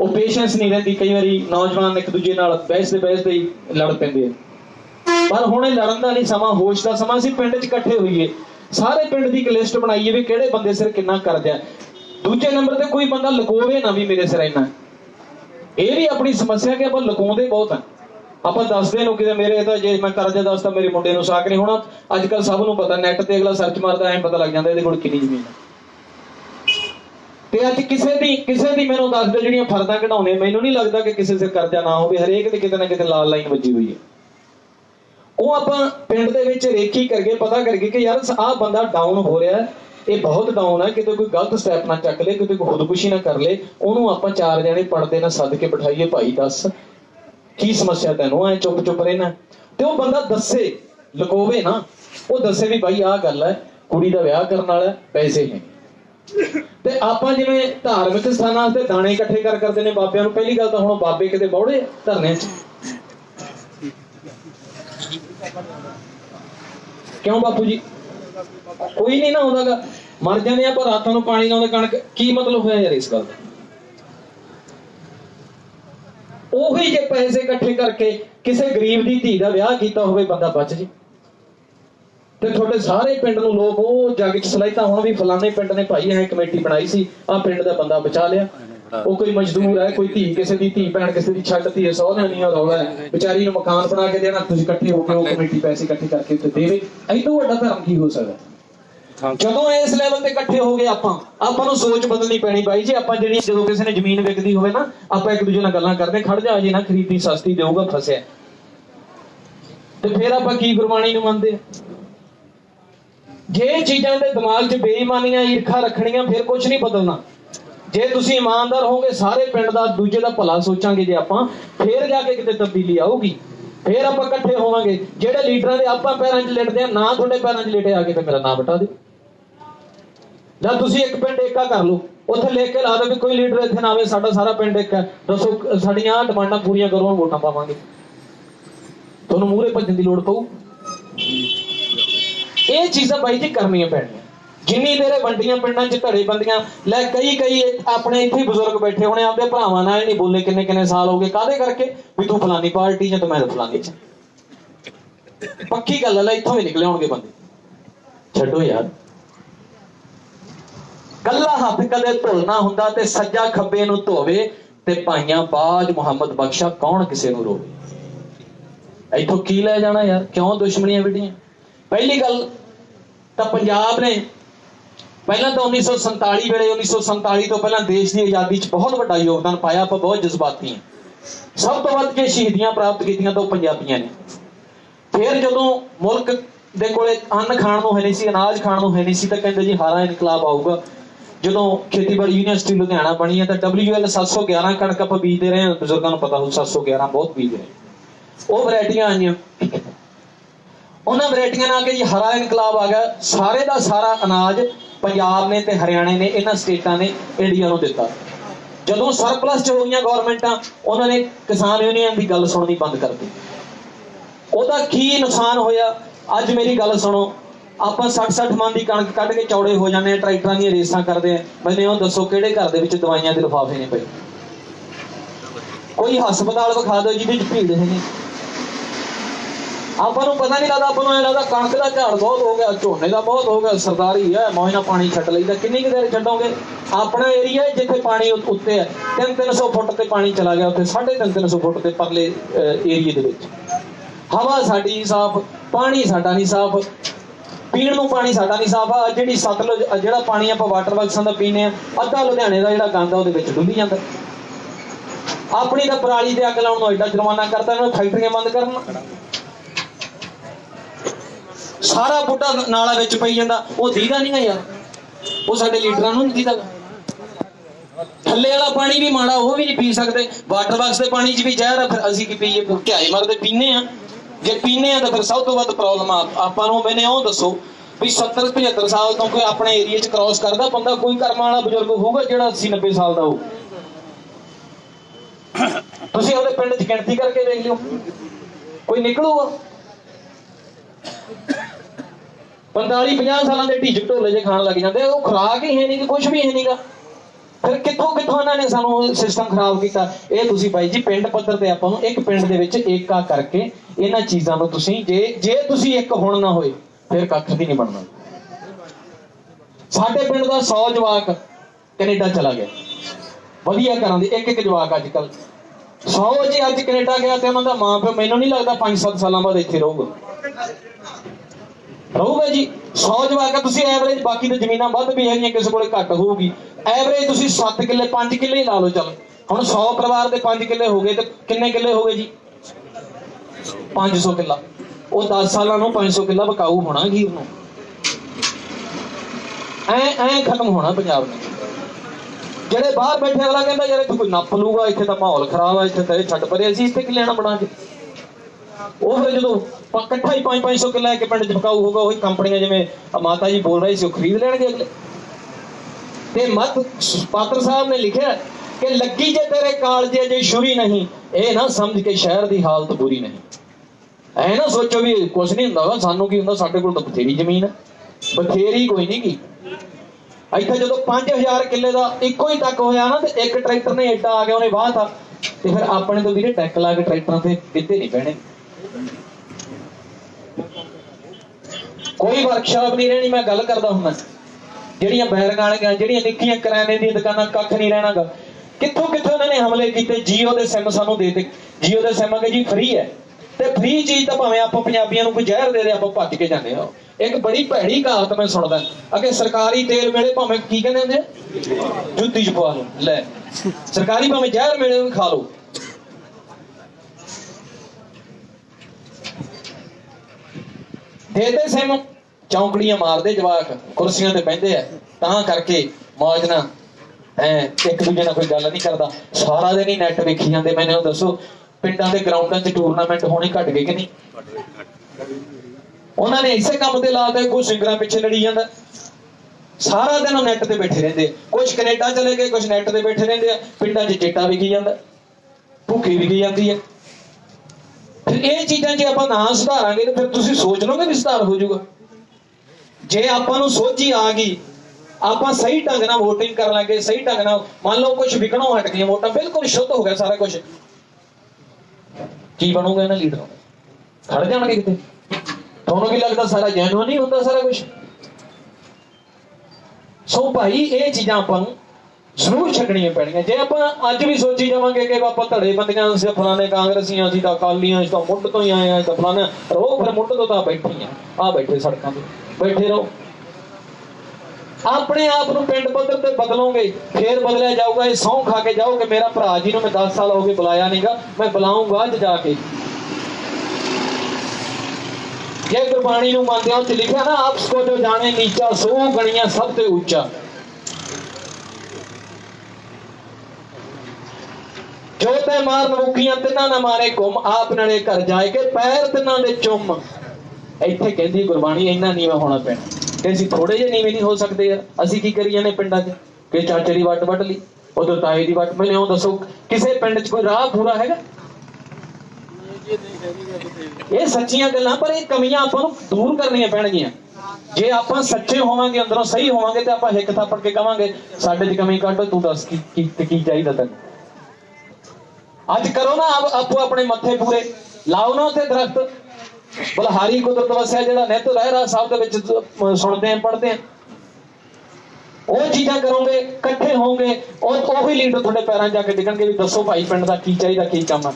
ਉਹ ਪੇਸ਼ੈਂਸ ਨਹੀਂ ਰਹਿੰਦੀ, ਕਈ ਵਾਰੀ ਨੌਜਵਾਨ ਇੱਕ ਦੂਜੇ ਨਾਲ ਬਹਿਸਦੇ ਬਹਿਸਦੇ ਹੀ ਲੜ ਪੈਂਦੇ ਆ। ਪਰ ਹੁਣ ਇਹ ਲੜਨ ਦਾ ਨਹੀਂ ਸਮਾਂ, ਹੋਸ਼ ਦਾ ਸਮਾਂ ਸੀ ਪਿੰਡ 'ਚ ਇਕੱਠੇ ਹੋਈਏ। ਸਾਰੇ ਪਿੰਡ ਦੀ ਇੱਕ ਲਿਸਟ ਬਣਾਈਏ ਵੀ ਕਿਹੜੇ ਬੰਦੇ ਸਿਰ ਕਿੰਨਾ ਕਰਜ਼ਾ ਦੂਜੇ ਨੰਬਰ ਤੇ ਕੋਈ ਬੰਦਾ ਲੁਕੋਵੇ ਨਾ ਵੀ ਮੇਰੇ ਸਿਰ ਇੰਨਾ। ਇਹ ਵੀ ਆਪਣੀ ਸਮੱਸਿਆ ਕਿ ਆਪਾਂ ਲੁਕਾਉਂਦੇ ਬਹੁਤ ਆ। ਆਪਾਂ ਦੱਸਦੇ ਨੂੰ ਕਿਤੇ ਮੇਰੇ ਤਾਂ ਜੇ ਮੈਂ ਕਰਜ਼ਾ ਦੱਸਦਾ, ਮੇਰੇ ਮੁੰਡੇ ਨੂੰ ਸਾਕ ਨਹੀਂ ਹੋਣਾ। ਅੱਜ ਕੱਲ ਸਭ ਨੂੰ ਪਤਾ, ਨੈਟ ਤੇ ਅਗਲਾ ਸਰਚ ਮਾਰਦਾ, ਐਂ ਪਤਾ ਲੱਗ ਜਾਂਦਾ ਇਹਦੇ ਕੋਲ ਕਿੰਨੀ ਜ਼ਮੀਨ ਹੈ ਤੇ ਅੱਜ ਕਿਸੇ ਦੀ ਕਿਸੇ ਦੀ ਮੈਨੂੰ ਦੱਸ ਦਿਓ ਜਿਹੜੀਆਂ ਫਰਦਾਂ ਕਢਾਉਣੇ ਮੈਨੂੰ ਨਹੀਂ ਲੱਗਦਾ ਕਿ ਕਿਸੇ ਸਿਰ ਕਰਜ਼ਾ ਨਾ ਹੋਵੇ, ਹਰੇਕ ਦੇ ਕਿਤੇ ਨਾ ਕਿਤੇ ਲਾਲ ਲਾਈਨ ਵੱਜੀ ਹੋਈ ਹੈ। ਉਹ ਆਪਾਂ ਪਿੰਡ ਦੇ ਵਿੱਚ ਰੇਖੀ ਕਰਕੇ ਪਤਾ ਕਰਕੇ ਕਿ ਯਾਰ, ਆਹ ਬੰਦਾ ਡਾਊਨ ਹੋ ਰਿਹਾ ਇਹ ਬਹੁਤ ਡਾਊਨ ਹੈ, ਕਿਤੇ ਕੋਈ ਗਲਤ ਸਟੈਪ ਨਾ ਚੱਕ ਲੇ, ਕਿਤੇ ਕੋਈ ਖੁਦਕੁਸ਼ੀ ਨਾ ਕਰ ਲੇ, ਉਹਨੂੰ ਆਪਾਂ ਚਾਰ ਜਣੇ ਪੜਦੇ ਨਾਲ ਸੱਦ ਕੇ ਬਿਠਾਈਏ, ਭਾਈ ਦੱਸ, ਕੀ ਸਮੱਸਿਆ ਤੈਨੂੰ, ਐ ਚੁੱਪ ਚੁੱਪ ਰਹਿਣਾ। ਤੇ ਉਹ ਬੰਦਾ ਦੱਸੇ ਲਗੋਵੇ ਨਾ, ਉਹ ਦੱਸੇ ਵੀ ਭਾਈ ਆਹ ਗੱਲ ਹੈ, ਕੁੜੀ ਦਾ ਵਿਆਹ ਕਰਨ ਵਾਲਾ ਪੈਸੇ ਹੈ ਤੇ ਆਪਾਂ ਜਿਵੇਂ ਧਾਰਮਿਕ ਸਥਾਨਾਂ ਤੇ ਦਾਣੇ ਇਕੱਠੇ ਕਰ ਕਰਦੇ ਨੇ ਬਾਬਿਆਂ ਨੂੰ, ਪਹਿਲੀ ਗੱਲ ਤਾਂ ਹੁਣ ਬਾਬੇ ਕਿਤੇ ਬੌੜੇ ਧਰਨੇ 'ਚ? ਕਿਉਂ ਬਾਪੂ ਜੀ? ਕੋਈ ਨਹੀਂ ਨਾ ਆਉਂਦਾਗਾ। ਮਰ ਜਾਂਦੇ ਆ ਪਰ ਰਾਤਾਂ ਨੂੰ ਪਾਣੀ ਲਾਉਂਦੇ, ਕਣਕ। ਕੀ ਮਤਲਬ ਹੋਇਆ ਯਾਰ ਇਸ ਗੱਲ ਦਾ? ਉਹੀ ਜੇ ਪੈਸੇ ਇਕੱਠੇ ਕਰਕੇ ਕਿਸੇ ਗਰੀਬ ਦੀ ਧੀ ਦਾ ਵਿਆਹ ਕੀਤਾ ਹੋਵੇ, ਬੰਦਾ ਬਚ ਜੇ। ਤੇ ਤੁਹਾਡੇ ਸਾਰੇ ਪਿੰਡ ਨੂੰ ਲੋਕ ਉਹ ਜੱਗ ਚ ਸਲਾਈਤਾ ਹੁਣ ਵੀ ਫਲਾਣੇ ਪਿੰਡ ਨੇ ਭਾਈ ਐ ਕਮੇਟੀ ਬਣਾਈ ਸੀ ਆ ਪਿੰਡ ਦਾ ਬੰਦਾ ਬਚਾ ਲਿਆ। ਉਹ ਕੋਈ ਮਜ਼ਦੂਰ ਹੈ, ਕੋਈ ਧੀ, ਕਿਸੇ ਦੀ ਧੀ, ਭੈਣ, ਕਿਸੇ ਦੀ ਛੱਡਤੀ ਹੈ ਸਹੁਰਿਆਂ ਨਹੀਂ ਰੌਲਾ ਹੈ। ਵਿਚਾਰੀ ਨੂੰ ਮਕਾਨ ਬਣਾ ਕੇ ਦੇਣਾ, ਤੁਸੀਂ ਇਕੱਠੇ ਹੋ ਕੇ ਉਹ ਕਮੇਟੀ ਪੈਸੇ ਇਕੱਠੇ ਕਰਕੇ ਉੱਤੇ ਦੇਵੇ। ਐਦੋਂ ਵੱਡਾ ਧਰਮ ਕੀ ਹੋ ਸਕਦਾ? ਜਦੋਂ ਇਸ ਲੈਵਲ ਤੇ ਇਕੱਠੇ ਹੋ ਗਏ ਆਪਾਂ ਆਪਾਂ ਨੂੰ ਸੋਚ ਬਦਲਣੀ ਪੈਣੀ ਬਾਈ ਜੀ। ਆਪਾਂ ਜਿਹੜੀ ਜਦੋਂ ਕਿਸੇ ਨੇ ਜ਼ਮੀਨ ਵਿਕਦੀ ਹੋਵੇ ਨਾ, ਆਪਾਂ ਇੱਕ ਦੂਜੇ ਨਾਲ ਗੱਲਾਂ ਕਰਦੇ, ਖੜ ਜਾ ਅਜੇ ਨਾ ਖਰੀਦੀ ਸਸਤੀ ਦੇਊਗਾ, ਫਸਿਆ। ਤੇ ਫਿਰ ਆਪਾਂ ਕੀ ਗੁਰਬਾਣੀ ਨੂੰ ਮੰਨਦੇ ਆ? ਜੇ ਚੀਜ਼ਾਂ ਦੇ ਦਿਮਾਗ 'ਚ ਬੇਈਮਾਨੀਆਂ, ਈਰਖਾ ਰੱਖਣੀਆਂ, ਫਿਰ ਕੁਝ ਨਹੀਂ ਬਦਲਣਾ। ਜੇ ਤੁਸੀਂ ਇਮਾਨਦਾਰ ਹੋਗੇ ਸਾਰੇ ਪਿੰਡ ਦਾ ਦੂਜੇ ਦਾ ਭਲਾ ਸੋਚਾਂਗੇ ਜੇ ਆਪਾਂ, ਫੇਰ ਜਾ ਕੇ ਕਿਤੇ ਤਬਦੀਲੀ ਆਊਗੀ। ਫੇਰ ਆਪਾਂ ਇਕੱਠੇ ਹੋਵਾਂਗੇ। ਜਿਹੜੇ ਲੀਡਰਾਂ ਦੇ ਆਪਾਂ ਪੈਰਾਂ 'ਚ ਲਿਟਦੇ ਆ, ਨਾ ਤੁਹਾਡੇ ਪੈਰਾਂ 'ਚ ਲਿਟੇ ਆ ਕੇ ਤੇ ਮੇਰਾ ਨਾਮ ਬਟਾ ਦੇ ਜਾਂ ਤੁਸੀਂ ਇੱਕ ਪਿੰਡ ਏਕਾ ਕਰ ਲਓ, ਉੱਥੇ ਲਿਖ ਕੇ ਲਾ ਦਿਓ ਵੀ ਕੋਈ ਲੀਡਰ ਇੱਥੇ ਨਾ ਆਵੇ, ਸਾਡਾ ਸਾਰਾ ਪਿੰਡ ਇੱਕ ਹੈ। ਦੱਸੋ, ਸਾਡੀਆਂ ਡਿਮਾਂਡਾਂ ਪੂਰੀਆਂ ਕਰੋ, ਵੋਟਾਂ ਪਾਵਾਂਗੇ। ਤੁਹਾਨੂੰ ਮੂਹਰੇ ਭੱਜਣ ਦੀ ਲੋੜ ਪਊ? ਇਹ ਚੀਜ਼ਾਂ ਬਾਈ ਜੀ ਕਰਨੀਆਂ ਪੈਣੀਆਂ। ਜਿੰਨੀ ਦੇਰ ਵੰਡੀਆਂ ਪਿੰਡਾਂ 'ਚ ਧੜੇ ਬੰਦੀਆਂ, ਲੈ ਕਈ ਕਈ ਆਪਣੇ ਇੱਥੇ ਬਜ਼ੁਰਗ ਬੈਠੇ ਹੋਣੇ, ਆਪਦੇ ਭਰਾਵਾਂ ਨਾਲ ਨਹੀਂ ਬੋਲੇ ਕਿੰਨੇ ਕਿੰਨੇ ਸਾਲ ਹੋ ਗਏ ਕਾਦੇ ਕਰਕੇ? ਵੀ ਤੂੰ ਫਲਾਨੀ ਪਾਰਟੀ 'ਚ ਤੇ ਮੈਂ ਤਾਂ ਫਲਾਨੀ 'ਚ। ਪੱਕੀ ਗੱਲ ਹੈ ਇੱਥੋਂ ਹੀ ਨਿਕਲੇ ਹੋਣਗੇ ਬੰਦੇ। ਛੱਡੋ ਯਾਰ। ਕੱਲਾ ਹੱਥ ਕਦੇ ਧੁਲਣਾ ਹੁੰਦਾ ਤੇ ਸੱਜਾ ਖੱਬੇ ਨੂੰ ਧੋਵੇ ਤੇ ਭਾਈਆਂ ਬਾਜ ਮੁਹੰਮਦ ਬਖਸ਼ਾ ਕੌਣ ਕਿਸੇ ਨੂੰ ਰੋਵੇ? ਇੱਥੋਂ ਕੀ ਲੈ ਜਾਣਾ ਯਾਰ? ਕਿਉਂ ਦੁਸ਼ਮਣੀਆਂ ਵਿੱਢੀਆਂ? ਪਹਿਲੀ ਗੱਲ ਤਾਂ ਪੰਜਾਬ ਨੇ ਪਹਿਲਾਂ ਤਾਂ 1947 ਵੇਲੇ 1947 ਤੋਂ ਪਹਿਲਾਂ ਦੇਸ਼ ਦੀ ਆਜ਼ਾਦੀ 'ਚ ਬਹੁਤ ਵੱਡਾ ਯੋਗਦਾਨ ਪਾਇਆ, ਆਪਾਂ ਬਹੁਤ ਜਜ਼ਬਾਤੀ ਹਾਂ। ਸਭ ਤੋਂ ਵੱਧ ਜੇ ਸ਼ਹੀਦੀਆਂ ਪ੍ਰਾਪਤ ਕੀਤੀਆਂ ਤਾਂ ਉਹ ਪੰਜਾਬੀਆਂ ਨੇ। ਫਿਰ ਜਦੋਂ ਮੁਲਕ ਦੇ ਕੋਲੇ ਅੰਨ ਖਾਣ ਨੂੰ ਹੈ ਨਹੀਂ ਸੀ, ਅਨਾਜ ਖਾਣ ਨੂੰ ਹੈ ਨਹੀਂ ਸੀ, ਤਾਂ ਕਹਿੰਦੇ ਜੀ ਹਾਰਾ ਇਨਕਲਾਬ ਆਊਗਾ। ਜਦੋਂ ਖੇਤੀਬਾੜੀ ਯੂਨੀਵਰਸਿਟੀ ਲੁਧਿਆਣਾ ਬਣੀ ਹੈ ਤਾਂ WL 711 ਕਣਕ ਆਪਾਂ ਬੀਜਦੇ ਰਹੇ ਹਾਂ। ਬਜ਼ੁਰਗਾਂ ਨੂੰ ਪਤਾ ਹੋ 711 ਬਹੁਤ ਬੀਜਦੇ ਰਹੇ। ਉਹ ਵੈਰਾਈਟੀਆਂ ਆਈਆਂ। ਉਹਨਾਂ ਵੈਰਾਈਟੀਆਂ ਨਾਲ ਕਿ ਜੀ ਹਰਾ ਇਨਕਲਾਬ ਆ ਗਿਆ, ਸਾਰੇ ਦਾ ਸਾਰਾ ਅਨਾਜ ਪੰਜਾਬ ਨੇ ਤੇ ਹਰਿਆਣੇ ਨੇ, ਇਹਨਾਂ ਸਟੇਟਾਂ ਨੇ ਇੰਡੀਆ ਨੂੰ ਦਿੱਤਾ। ਜਦੋਂ ਸਰਪਲਸ ਚ ਹੋ ਗਈਆਂ ਗਵਰਨਮੈਂਟਾਂ, ਉਹਨਾਂ ਨੇ ਕਿਸਾਨ ਯੂਨੀਅਨ ਦੀ ਗੱਲ ਸੁਣਨੀ ਬੰਦ ਕਰ ਦਿੱਤੀ। ਉਹਦਾ ਕੀ ਨੁਕਸਾਨ ਹੋਇਆ? ਅੱਜ ਮੇਰੀ ਗੱਲ ਸੁਣੋ। ਆਪਾਂ 60-60 ਮਨ ਦੀ ਕਣਕ ਕੱਢ ਕੇ ਚੌੜੇ ਹੋ ਜਾਂਦੇ ਆ ਟਰੈਕਟਰਾਂ ਦੀਆਂ ਰੇਸਾਂ ਕਰਦੇ ਆ ਮੈਨੂੰ ਉਹ ਦੱਸੋ ਕਿਹੜੇ ਘਰ ਦੇ ਵਿੱਚ ਦਵਾਈਆਂ ਦੇ ਲਿਫਾਫੇ ਨੇ ਪਏ? ਕੋਈ ਹਸਪਤਾਲ ਵਿਖਾ ਦਿਓ ਜਿਹਦੇ ਵਿੱਚ ਭੀੜ ਹੈਗੀ। ਆਪਾਂ ਨੂੰ ਪਤਾ ਨਹੀਂ ਲੱਗਦਾ, ਆਪਾਂ ਨੂੰ ਐਂ ਲੱਗਦਾ ਕਣਕ ਦਾ ਝਾੜ ਬਹੁਤ ਹੋ ਗਿਆ, ਝੋਨੇ ਦਾ ਬਹੁਤ ਹੋ ਗਿਆ, ਸਰਦਾਰੀ ਹੈ, ਮੌਜ ਪਾਣੀ ਛੱਡ ਲਈਦਾ। ਕਿੰਨੀ ਕੁ ਦੇਰ ਛੱਡੋਗੇ? ਆਪਣਾ ਏਰੀਆ ਜਿੱਥੇ ਪਾਣੀ ਉ- ਉੱਤੇ ਹੈ। 3-300 ਫੁੱਟ ਤੇ ਪਾਣੀ ਚਲਾ ਗਿਆ ਉੱਥੇ 350 ਫੁੱਟ ਤੇ ਪਰਲੇ ਏਰੀਏ ਦੇ ਵਿੱਚ। ਹਵਾ ਸਾਡੀ ਸਾਫ਼, ਪਾਣੀ ਸਾਡਾ ਨਹੀਂ ਸਾਫ਼, ਪੀਣ ਨੂੰ ਪਾਣੀ ਸਾਡਾ ਨਹੀਂ ਸਾਫ਼। ਆ ਜਿਹੜੀ ਸਤਲੁਜ, ਆਹ ਜਿਹੜਾ ਪਾਣੀ ਆਪਾਂ ਵਾਟਰ ਵਰਕਸਾਂ ਦਾ ਪੀਨੇ ਆ ਅੱਧਾ ਲੁਧਿਆਣੇ ਦਾ ਜਿਹੜਾ ਗੰਦ ਆ, ਉਹਦੇ ਵਿੱਚ ਡੁੱਬੀ ਜਾਂਦਾ। ਆਪਣੀ ਤਾਂ ਪਰਾਲੀ ਤੇ ਅੱਗ ਲਾਉਣ ਨੂੰ ਐਡਾ ਜੁਰਮਾਨਾ ਕਰਤਾ, ਇਹਨਾਂ ਨੂੰ ਫੈਕਟਰੀਆਂ ਬੰਦ ਕਰਨ ਸਾਰਾ ਬੁੱਢਾ ਨਾਲਾ ਵਿੱਚ ਪਈ ਜਾਂਦਾ, ਉਹ ਦੀਦਾ ਨਹੀਂ ਆ ਯਾਰ ਉਹ ਸਾਡੇ ਲੀਡਰਾਂ ਨੂੰ ਨਹੀਂ ਦੀਦਾ। ਥੱਲੇ ਵਾਲਾ ਪਾਣੀ ਵੀ ਮਾੜਾ, ਉਹ ਵੀ ਨਹੀਂ ਪੀ ਸਕਦੇ। ਵਾਟਰ ਬਾਕਸ ਦੇ ਪਾਣੀ 'ਚ ਵੀ ਜ਼ਹਿਰ ਆ, ਫਿਰ ਅਸੀਂ ਕੀ ਪੀਏ ਝਾਈ ਮਰਦੇ ਪੀਨੇ ਆ ਜੇ ਪੀਨੇ ਆ ਤਾਂ ਫਿਰ ਸਭ ਤੋਂ ਵੱਧ ਪ੍ਰੋਬਲਮ ਆ ਆਪਾਂ ਨੂੰ ਮੈਨੇ ਉਹ ਦੱਸੋ ਵੀ 70 75 ਸਾਲ ਤੋਂ ਕੋਈ ਆਪਣੇ ਏਰੀਆ 'ਚ ਕ੍ਰਾਸ ਕਰਦਾ ਬੰਦਾ, ਕੋਈ ਕਰਮਾਂ ਵਾਲਾ ਬਜ਼ੁਰਗ ਹੋਊਗਾ ਜਿਹੜਾ 80 90 ਸਾਲ ਦਾ ਹੋਊ? ਤੁਸੀਂ ਉਹਦੇ ਪਿੰਡ 'ਚ ਗਿਣਤੀ ਕਰਕੇ ਦੇਖ ਲਿਓ। ਕੋਈ ਨਿਕਲੂਗਾ? 45 50 ਸਾਲਾਂ ਦੇ ਢੀਜਕ ਢੋਲੇ ਜੇ ਖਾਣ ਲੱਗ ਜਾਂਦੇ ਉਹ ਖੁਰਾਕ ਹੀ ਹੈ ਨਹੀਂ ਕਿ ਕੁਝ ਵੀ ਹੈ ਨਹੀਂਗਾ। ਫਿਰ ਕਿੱਥੋਂ ਕਿੱਥੋਂ ਇਹਨਾਂ ਨੇ ਸਾਨੂੰ ਸਿਸਟਮ ਖਰਾਬ ਕੀਤਾ? ਇਹ ਤੁਸੀਂ ਬਾਈ ਜੀ ਪਿੰਡ ਪੱਧਰ ਤੇ ਆਪਾਂ ਨੂੰ ਇੱਕ ਪਿੰਡ ਦੇ ਵਿੱਚ ਏਕਾ ਕਰਕੇ ਇਹਨਾਂ ਚੀਜ਼ਾਂ ਨੂੰ ਤੁਸੀਂ ਜੇ ਜੇ ਤੁਸੀਂ ਇੱਕ ਹੁਣ ਨਾ ਹੋਏ, ਫਿਰ ਕੱਖ ਵੀ ਨਹੀਂ ਬਣਨਾ ਸਾਡੇ ਪਿੰਡ ਦਾ 100 ਜਵਾਕ ਕੈਨੇਡਾ ਚਲਾ ਗਿਆ। ਵਧੀਆ ਘਰਾਂ ਦੇ ਇੱਕ ਇੱਕ ਜਵਾਕ ਅੱਜ ਕੱਲ 100 ਜੀ ਅੱਜ ਕੈਨੇਡਾ ਗਿਆ ਤੇ ਉਹਨਾਂ ਦਾ ਮਾਂ ਪਿਓ ਮੈਨੂੰ ਨਹੀਂ ਲੱਗਦਾ 5-7 ਸਾਲਾਂ ਬਾਅਦ ਇੱਥੇ ਰਹੂਗਾ। ਰਹੂਗਾ ਜੀ 100 ਜਵਾਕ ਤੁਸੀਂ ਐਵਰੇਜ ਬਾਕੀ ਤੇ ਜ਼ਮੀਨਾਂ ਵੱਧ ਵੀ ਹੈਗੀਆਂ, ਕਿਸੇ ਕੋਲੇ ਘੱਟ ਹੋਊਗੀ। ਐਵਰੇਜ ਤੁਸੀਂ 7 ਕਿੱਲੇ 5 ਕਿੱਲੇ ਹੀ ਲਾ ਲਓ ਚਲੋ। ਹੁਣ 100 ਪਰਿਵਾਰ ਦੇ 5 ਕਿੱਲੇ ਹੋ ਗਏ ਤੇ ਕਿੰਨੇ ਕਿੱਲੇ ਹੋ ਗਏ ਜੀ? 500 ਕਿੱਲਾ। ਉਹ 10 ਸਾਲਾਂ ਨੂੰ 500 ਕਿੱਲਾ ਬਕਾਊ ਹੋਣਾ ਗੀਰ ਨੂੰ। ਐ ਐ ਖਤਮ ਹੋਣਾ ਪੰਜਾਬ ਨੇ। ਜਿਹੜੇ ਬਾਹਰ ਬੈਠੇ ਅਗਲਾ ਕਹਿੰਦਾ, ਯਾਰ ਇੱਥੇ ਕੋਈ ਨੱਪ ਲੂਗਾ ਇੱਥੇ ਤਾਂ ਮਾਹੌਲ ਖਰਾਬ ਆ, ਇੱਥੇ ਤਾਂ ਇਹ ਛੱਡ ਪਰੇ ਅਸੀਂ ਇੱਥੇ ਕਿ ਲੈਣਾ ਬਣਾ ਕੇ ਉਹ ਫਿਰ ਜਦੋਂ ਪ- ਇਕੱਠਾ ਹੀ 5-500 ਕਿੱਲਾ ਇੱਕ ਪਿੰਡ ਚ ਬਕਾਊ ਹੋਗਾ ਉਹੀ ਕੰਪਨੀਆਂ ਜਿਵੇਂ ਮਾਤਾ ਜੀ ਬੋਲ ਰਹੀ ਸੀ, ਉਹ ਖਰੀਦ ਲੈਣਗੇ ਅਗਲੇ। ਤੇ ਮਤ ਪਾਤਰ ਸਾਹਿਬ ਨੇ ਲਿਖਿਆ ਕਿ ਲੱਗੀ ਜੇ ਤੇਰੇ ਕਾਲਜੇ ਜੇ ਛੁਰੀ ਨਹੀਂ, ਇਹ ਨਾ ਸਮਝ ਕੇ ਸ਼ਹਿਰ ਦੀ ਹਾਲਤ ਬੁਰੀ ਨਹੀਂ। ਐ ਨਾ ਸੋਚੋ ਵੀ ਕੁਝ ਨਹੀਂ ਹੁੰਦਾ ਵਾ, ਸਾਨੂੰ ਕੀ ਹੁੰਦਾ, ਸਾਡੇ ਕੋਲ ਤਾਂ ਬਥੇਰੀ ਜ਼ਮੀਨ ਹੈ ਬਥੇਰੀ ਕੋਈ ਨਹੀਂ ਕੀ। ਇੱਥੇ ਜਦੋਂ 5000 ਕਿੱਲੇ ਦਾ ਇੱਕੋ ਹੀ ਤੱਕ ਹੋਇਆ ਨਾ, ਤੇ ਇੱਕ ਟਰੈਕਟਰ ਨੇ ਏਡਾ ਆ ਗਿਆ, ਉਹਨੇ ਵਾਹਤਾ ਤੇ ਫਿਰ ਆਪਣੇ ਤੋਂ ਵੀਰੇ ਟੈਕ ਲਾ ਕੇ ਟਰੈਕਟਰਾਂ ਤੇ ਕਿੱਥੇ ਨਹੀਂ ਪੈਣੇ। ਕੋਈ ਵਰਕਸ਼ਾਪ ਨਹੀਂ ਰਹਿਣੀ, ਮੈਂ ਗੱਲ ਕਰਦਾ ਹੁੰਦਾ ਜਿਹੜੀਆਂ ਬੈਰਗਾਂ ਵਾਲੀਆਂ, ਜਿਹੜੀਆਂ ਨਿੱਕੀਆਂ ਕਰਿਆਨੇ ਦੀਆਂ ਦੁਕਾਨਾਂ, ਕੱਖ ਨਹੀਂ ਰਹਿਣਾਗਾ। ਕਿੱਥੋਂ ਕਿੱਥੋਂ ਇਹਨਾਂ ਨੇ ਹਮਲੇ ਕੀਤੇ? ਜੀਓ ਦੇ ਸਿਮ ਸਾਨੂੰ ਦੇ ਦੇ ਜੀਓ ਦੇ ਸਿਮ ਅਗੇ ਜੀ ਫ੍ਰੀ ਹੈ। ਤੇ ਫ੍ਰੀ ਚੀਜ਼ ਤਾਂ ਭਾਵੇਂ ਆਪਾਂ ਪੰਜਾਬੀਆਂ ਨੂੰ ਕੋਈ ਜ਼ਹਿਰ ਦੇ ਦੇ, ਆਪਾਂ ਭੱਜ ਕੇ ਜਾਂਦੇ ਆ ਇੱਕ ਬੜੀ ਭੈੜੀ ਕਹਾਵਤ ਮੈਂ ਸੁਣਦਾ। ਅਗੇ ਸਰਕਾਰੀ ਤੇਲ ਮਿਲੇ ਭਾਵੇਂ ਕੀ ਕਹਿੰਦੇ ਹੁੰਦੇ ਜੁੱਤੀ ਚ ਪਵਾ ਲਓ। ਲੈ, ਸਰਕਾਰੀ ਭਾਵੇਂ ਜ਼ਹਿਰ ਮਿਲੇ ਵੀ ਖਾ ਲਓ। ਦੇ ਦੇ ਸਿਮ ਚੌਂਕੜੀਆਂ ਮਾਰਦੇ ਜਵਾਕ, ਕੁਰਸੀਆਂ ਤੇ ਬਹਿੰਦੇ ਆ। ਤਾਂ ਕਰਕੇ ਮੌਜ ਨਾਲ ਐ ਇੱਕ ਦੂਜੇ ਨਾਲ ਕੋਈ ਗੱਲ ਨਹੀਂ ਕਰਦਾ। ਸਾਰਾ ਦਿਨ ਹੀ ਨੈਟ ਵੇਖੀ ਜਾਂਦੇ। ਮੈਨੂੰ ਦੱਸੋ, ਪਿੰਡਾਂ ਦੇ ਗਰਾਊਂਡਾਂ 'ਚ ਟੂਰਨਾਮੈਂਟ ਹੋਣੇ ਘਟ ਗਏ ਕਿ ਨਹੀਂ? ਉਹਨਾਂ ਨੇ ਇਸੇ ਕੰਮ ਤੇ ਲਾਤੇ ਕੋਈ ਸਿੰਗਰਾਂ ਪਿੱਛੇ ਲੜੀ ਜਾਂਦਾ। ਸਾਰਾ ਦਿਨ ਉਹ ਨੈਟ ਤੇ ਬੈਠੇ ਰਹਿੰਦੇ ਆ। ਕੁਝ ਕੈਨੇਡਾ ਚਲੇ ਗਏ ਕੁਝ ਨੈਟ ਤੇ ਬੈਠੇ ਰਹਿੰਦੇ ਆ। ਪਿੰਡਾਂ 'ਚ ਚਿੱਟਾ ਵਿਕੀ ਜਾਂਦਾ। ਭੁੱਖੀ ਵਿਕੀ ਜਾਂਦੀ ਹੈ ਫਿਰ ਇਹ ਚੀਜ਼ਾਂ ਜੇ ਆਪਾਂ ਨਾ ਸੁਧਾਰਾਂਗੇ, ਤਾਂ ਫਿਰ ਤੁਸੀਂ ਸੋਚ ਲਓਗੇ ਵੀ ਸੁਧਾਰ ਹੋ ਜਾਊਗਾ। ਜੇ ਆਪਾਂ ਨੂੰ ਸੋਝੀ ਆ ਗਈ, ਆਪਾਂ ਸਹੀ ਢੰਗ ਨਾਲ VOTING ਕਰਨ ਲੱਗੇ, ਸਹੀ ਢੰਗ ਨਾਲ ਮੰਨ ਲਓ ਕੁਝ ਵਿਕਣੋਂ ਹਟ ਗਈਆਂ ਵੋਟਾਂ, ਬਿਲਕੁਲ ਸ਼ੁੱਧ ਹੋ ਗਿਆ ਸਾਰਾ ਕੁਝ ਕੀ ਬਣੂਗਾ ਇਹਨਾਂ ਲੀਡਰਾਂ ਖੜ ਜਾਣਗੇ ਕਿਤੇ? ਤੁਹਾਨੂੰ ਕੀ ਲੱਗਦਾ ਸਾਰਾ ਜੈਨੂਨ ਨਹੀਂ ਹੁੰਦਾ ਸਾਰਾ ਕੁਝ ਸੋ ਭਾਈ, ਇਹ ਚੀਜ਼ਾਂ ਆਪਾਂ ਨੂੰ ਜ਼ਰੂਰ ਛੱਡਣੀਆਂ ਪੈਣੀਆਂ। ਜੇ ਆਪਾਂ ਅੱਜ ਵੀ ਸੋਚੀ ਜਾਵਾਂਗੇ ਕਿ ਆਪਾਂ ਧੜੇ ਬੰਦੀਆਂ ਸੀ ਫਲਾਣੇ ਕਾਂਗਰਸੀਆਂ, ਅਸੀਂ ਤਾਂ ਅਕਾਲੀਆਂ, ਅਸੀਂ ਤਾਂ ਮੁੱਢ ਤੋਂ ਹੀ ਆਏ ਆ ਤਾਂ ਫਲਾਣੇ ਰੋ ਫਿਰ ਮੁੱਢ ਤੋਂ ਤਾਂ ਬੈਠੇ ਆ ਆ ਬੈਠੇ ਸੜਕਾਂ ਤੇ। ਬੈਠੇ ਰਹੋ। ਆਪਣੇ ਆਪ ਨੂੰ ਪਿੰਡ ਪੱਧਰ ਤੇ ਬਦਲੋਗੇ, ਫੇਰ ਬਦਲਿਆ ਜਾਊਗਾ, ਇਹ ਸਹੁੰ ਖਾ ਕੇ ਜਾਓਗੇ। ਮੇਰਾ ਭਰਾ ਜੀ ਨੂੰ ਮੈਂ 10 ਸਾਲ ਹੋ ਗਏ ਬੁਲਾਇਆ ਨਹੀਂਗਾ ਮੈਂ ਬੁਲਾਉਂਗਾ ਅੱਜ ਜਾ ਕੇ। ਜੇ ਗੁਰਬਾਣੀ ਨੂੰ ਮੰਨਦੇ ਹੋ ਤੇ ਲਿਖਿਆ ਨਾ ਆਪਸ ਕੋ ਜੋ ਜਾਣੇ, ਨੀਚਾ ਸੋ ਗਣੀਆਂ ਸਭ ਤੇ ਉੱਚਾ। ਜੋ ਤੇ ਮਾਰਨ ਮੁਖੀਆਂ ਤਿੰਨਾਂ ਨਾ ਮਾਰੇ ਘੁੰਮ ਆਪ ਨਾਲੇ ਘਰ ਜਾਏ ਕੇ ਪੈਰ ਤਿੰਨਾਂ ਦੇ ਚੁੰਮ। ਇੱਥੇ ਕਹਿੰਦੀ ਗੁਰਬਾਣੀ ਇੰਨਾ ਨੀਵਾ ਹੋਣਾ ਪੈਣਾ। ਤੇ ਅਸੀਂ ਥੋੜੇ ਜਿਹੇ ਨੀਵੇਂ ਨਹੀਂ ਹੋ ਸਕਦੇ ਯਾਰ, ਅਸੀਂ ਕੀ ਕਰੀ ਜਾਂਦੇ ਪਿੰਡਾਂ 'ਚ? ਕਿ ਚਾਚੇ ਦੀ ਵੱਟ ਵੱਟ ਲਈ ਉਧਰ ਤਾਏ ਦੀ ਵੱਟ ਮੈਨੂੰ ਦੱਸੋ, ਕਿਸੇ ਪਿੰਡ 'ਚ ਕੋਈ ਰਾਹ ਪੂਰਾ ਹੈਗਾ? ਇਹ ਸੱਚੀਆਂ ਗੱਲਾਂ, ਪਰ ਇਹ ਕਮੀਆਂ ਆਪਾਂ ਨੂੰ ਦੂਰ ਕਰਨੀਆਂ ਪੈਣਗੀਆਂ। ਜੇ ਆਪਾਂ ਸੱਚੇ ਹੋਵਾਂਗੇ, ਅੰਦਰੋਂ ਸਹੀ ਹੋਵਾਂਗੇ, ਤੇ ਆਪਾਂ ਹਿੱਕ ਥਾਪੜ ਕੇ ਕਵਾਂਗੇ ਸਾਡੇ 'ਚ ਕਮੀ ਕੱਢ, ਤੂੰ ਦੱਸ ਕੀ ਕੀ ਕੀ ਚਾਹੀਦਾ ਤੈਨੂੰ? ਅੱਜ ਕਰੋ ਨਾ ਆਪ- ਆਪੋ ਆਪਣੇ ਮੱਥੇ ਪੂਰੇ, ਲਾਓ ਨਾ ਉੱਥੇ ਦਰਖਤ ਬਲਹਾਰੀ ਕੁਦਰਤ ਵਸਿਆ ਜਿਹੜਾ ਨਿਤ ਰਹਿਰਾ ਸਾਹਿਬ ਦੇ ਵਿੱਚ ਸੁਣਦੇ ਆਂ, ਪੜ੍ਹਦੇ ਆਂ। ਉਹ ਚੀਜ਼ਾਂ ਕਰੋਗੇ, ਇਕੱਠੇ ਹੋਵੋਗੇ, ਉਹ ਵੀ ਲੀਡਰ ਤੁਹਾਡੇ ਪੈਰਾਂ 'ਚ ਜਾ ਕੇ ਡਿੱਗਣਗੇ ਵੀ ਦੱਸੋ ਭਾਈ ਪਿੰਡ ਦਾ ਕੀ ਚਾਹੀਦਾ, ਕੀ ਕੰਮ ਆ।